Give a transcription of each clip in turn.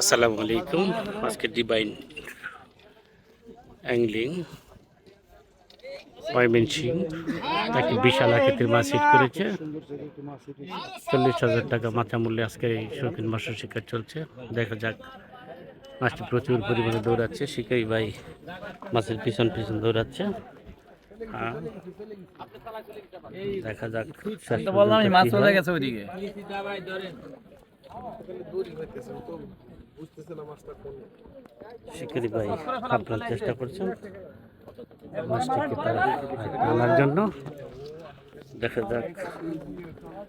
আসসালামু আলাইকুম। আজকে ডিভাইন অ্যাংলিং ময়মেন সিং তাকে বিশাল আকৃতির মাছ হিট করেছে। চল্লিশ হাজার টাকা মাথা মূল্যে আজকে এই শৌখিন মাছের শিকার চলছে। দেখা যাক, মাছটি প্রচুর পরিমাণে দৌড়াচ্ছে। শিকারি ভাই মাছের পিছন পিছন দৌড়াচ্ছে। দেখা যাক। শেষ বললাম মাছ চলে গেছে ওইদিকে। শিকারি ভাই আপনার চেষ্টা করছেন। মাছটিকে তারা আনার জন্য। দেখা যাক।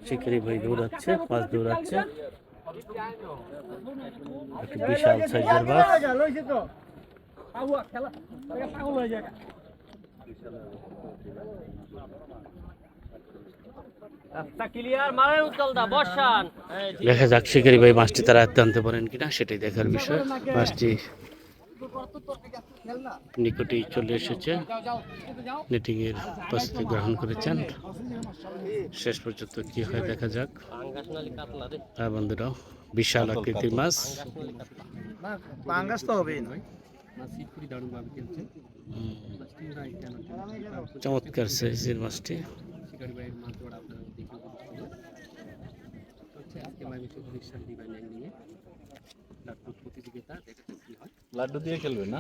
শিকারি ভাই দৌড়াচ্ছে মাছ দৌড়াচ্ছে। বিশাল সাইজের মাছ। দেখা যাক শিকারি ভাই মাছটি তারা আনতে পারেন কিনা সেটাই দেখার বিষয়। মাছটি নিকটেই চলে এসেছে। নেটিং এর প্রস্তুতি গ্রহণ করেছেন। শেষ পর্যন্ত কি হয় দেখা যাক। হ্যাঁ বন্ধুরা বিশাল আকৃতির মাছ। তো হবেই নয়। হুম। চমৎকার সাইজের মাছটি লাড্ডু দিয়ে খেলবে না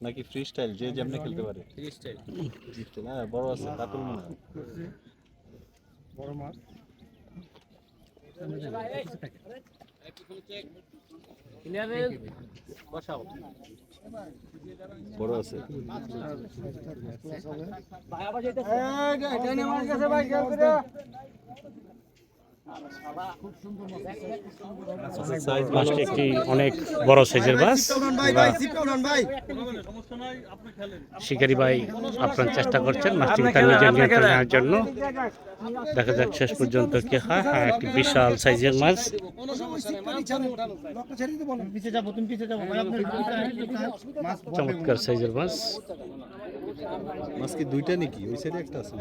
নাকি ফ্রি স্টাইল যে যেমনি খেলতে পারে ফ্রি স্টাইল হ্যাঁ বড় আছে কাতল মনে হয় ক্লিয়ার রে বসাও বড় আছে। সাইজ মাছটি একটি অনেক বড় সাইজের মাছ শিকারি ভাই আপনার চেষ্টা করছেন মাছটিকে তার নিজের নিয়ন্ত্রণে নেওয়ার জন্য। দেখা যাক শেষ পর্যন্ত কি হয়। হ্যাঁ একটি বিশাল সাইজের মাছ। চমৎকার সাইজের মাছ। মাছ কি দুইটা নাকি? ওই সাইডে একটা আছে।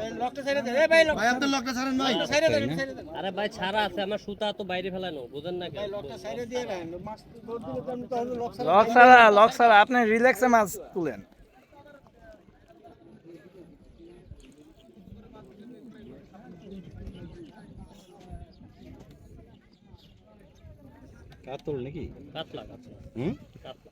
আরে ভাই ছাড়া আছে আমার সুতা তো বাইরে ফেলানো বুঝেন না কেন? লক ছাড়া লক ছাড়া আপনি রিল্যাক্সে মাছ তুলেন। কাতল নাকি? কাতলা কাতলা। হুম? কাতলা।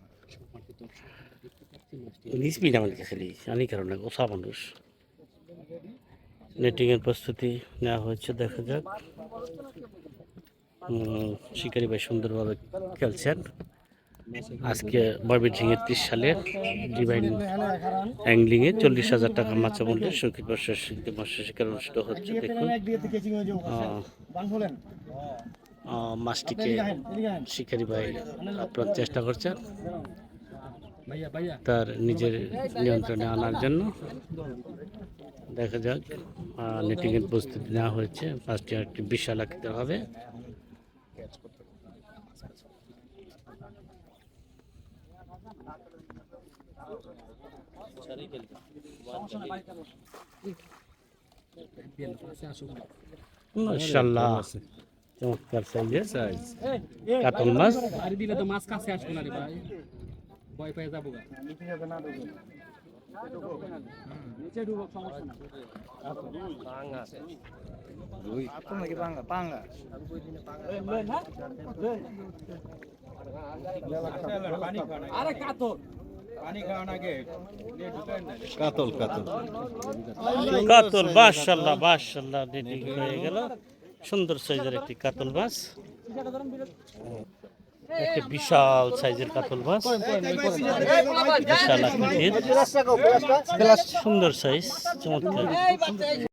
নিসবি আমাদেরকে খালি জানি কারণে ওসা মানুষ। নেটিংয়ের প্রস্তুতি নেওয়া হয়েছে দেখা যাক। শিকারি ভাই সুন্দরভাবে খেলছেন। আজকে ময়মনসিংহের ত্রিশ সালে ডিভাইন অ্যাংলিংয়ে চল্লিশ হাজার টাকা মাছা মূল্যে সৌখিক বর্ষের মৎস্য শিকার অনুষ্ঠিত হচ্ছে দেখুন। মাছটিকে শিকারি ভাই আপনার চেষ্টা করছেন। তার নিজের নিয়ন্ত্রণে আনার জন্য দেখা যাক নেটিংয়ের প্রস্তুতি নেওয়া হয়েছে। মাছটি একটি বিশাল আকৃতির হবে। চমৎকার সাইজের কাতল মাছ। বাড়ি দিলে তো মাছ কাছে আসবে না রে ভাই। ভয় পেয়ে যাব গা। ভাঙা। নাকি পাঙ্গা পাঙ্গা কাতল কাতল কাতল মাশাল্লাহ মাশাল্লাহ নেটিং হয়ে গেল সুন্দর সাইজের একটি কাতল মাছ একটি বিশাল সাইজের কাতল মাছ। বিশাল আকৃতির। সুন্দর সাইজ চমৎকার।